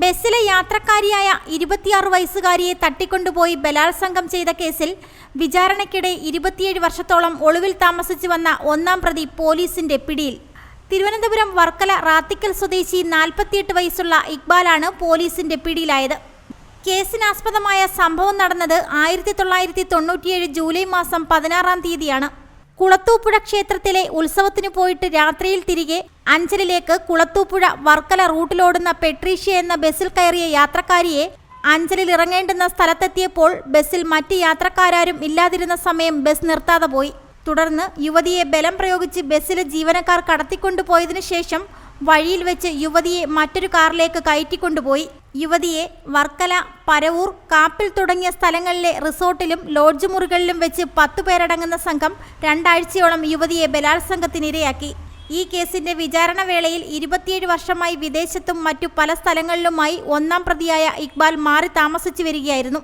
ബസ്സിലെ യാത്രക്കാരിയായ ഇരുപത്തിയാറ് വയസ്സുകാരിയെ തട്ടിക്കൊണ്ടുപോയി ബലാത്സംഗം ചെയ്ത കേസിൽ വിചാരണയ്ക്കിടെ ഇരുപത്തിയേഴ് വർഷത്തോളം ഒളിവിൽ താമസിച്ചു വന്ന ഒന്നാം പ്രതി പോലീസിന്റെ പിടിയിൽ. തിരുവനന്തപുരം വർക്കല റാത്തിക്കൽ സ്വദേശി നാൽപ്പത്തിയെട്ട് വയസ്സുള്ള ഇക്ബാലാണ് പോലീസിന്റെ പിടിയിലായത്. കേസിനാസ്പദമായ സംഭവം നടന്നത് ആയിരത്തി തൊള്ളായിരത്തി തൊണ്ണൂറ്റിയേഴ് ജൂലൈ മാസം പതിനാറാം തീയതിയാണ്. കുളത്തൂപ്പുഴ ക്ഷേത്രത്തിലെ ഉത്സവത്തിന് പോയിട്ട് രാത്രിയിൽ തിരികെ അഞ്ചലിലേക്ക് കുളത്തൂപ്പുഴ വർക്കല റൂട്ടിലോടുന്ന പെട്രീഷ്യ എന്ന ബസ്സിൽ കയറിയ യാത്രക്കാരിയെ അഞ്ചലിൽ ഇറങ്ങേണ്ടുന്ന സ്ഥലത്തെത്തിയപ്പോൾ ബസ്സിൽ മറ്റ് യാത്രക്കാരും ഇല്ലാതിരുന്ന സമയം ബസ് നിർത്താതെ പോയി. തുടർന്ന് യുവതിയെ ബലം പ്രയോഗിച്ച് ബസ്സിലെ ജീവനക്കാർ കടത്തിക്കൊണ്ടുപോയതിനു ശേഷം വഴിയിൽ വെച്ച് യുവതിയെ മറ്റൊരു കാറിലേക്ക് കയറ്റിക്കൊണ്ടുപോയി. യുവതിയെ വർക്കല പരവൂർ കാപ്പിൽ തുടങ്ങിയ സ്ഥലങ്ങളിലെ റിസോർട്ടിലും ലോഡ്ജ് മുറികളിലും വെച്ച് പത്തുപേരടങ്ങുന്ന സംഘം രണ്ടാഴ്ചയോളം യുവതിയെ ബലാത്സംഗത്തിനിരയാക്കി. ഈ കേസിന്റെ വിചാരണ വേളയിൽ ഇരുപത്തിയേഴ് വർഷമായി വിദേശത്തും മറ്റു പല സ്ഥലങ്ങളിലുമായി ഒന്നാം പ്രതിയായ ഇക്ബാൽ മാറി താമസിച്ചു വരികയായിരുന്നു.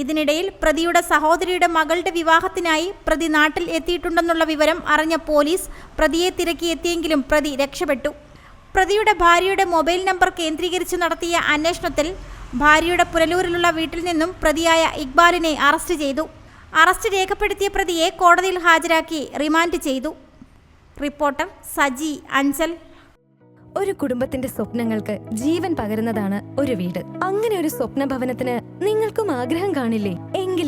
ഇതിനിടയിൽ പ്രതിയുടെ സഹോദരിയുടെ മകളുടെ വിവാഹത്തിനായി പ്രതി നാട്ടിൽ എത്തിയിട്ടുണ്ടെന്നുള്ള വിവരം അറിഞ്ഞ പോലീസ് പ്രതിയെ തിരക്കിയെത്തിയെങ്കിലും പ്രതി രക്ഷപ്പെട്ടു. പ്രതിയുടെ ഭാര്യയുടെ മൊബൈൽ നമ്പർ കേന്ദ്രീകരിച്ച് നടത്തിയ അന്വേഷണത്തിൽ ഭാര്യയുടെ പുനലൂരിലുള്ള വീട്ടിൽ നിന്നും പ്രതിയായ ഇക്ബാലിനെ അറസ്റ്റ് ചെയ്തു. അറസ്റ്റ് രേഖപ്പെടുത്തിയ പ്രതിയെ കോടതിയിൽ ഹാജരാക്കി റിമാൻഡ് ചെയ്തു. റിപ്പോർട്ടർ സജി അഞ്ചൽ. ഒരു കുടുംബത്തിന്റെ സ്വപ്നങ്ങൾക്ക് ജീവൻ പകരുന്നതാണ് ഒരു വീട്. അങ്ങനെ ഒരു സ്വപ്ന ഭവനത്തിന് നിങ്ങൾക്കും ആഗ്രഹം കാണില്ലേ?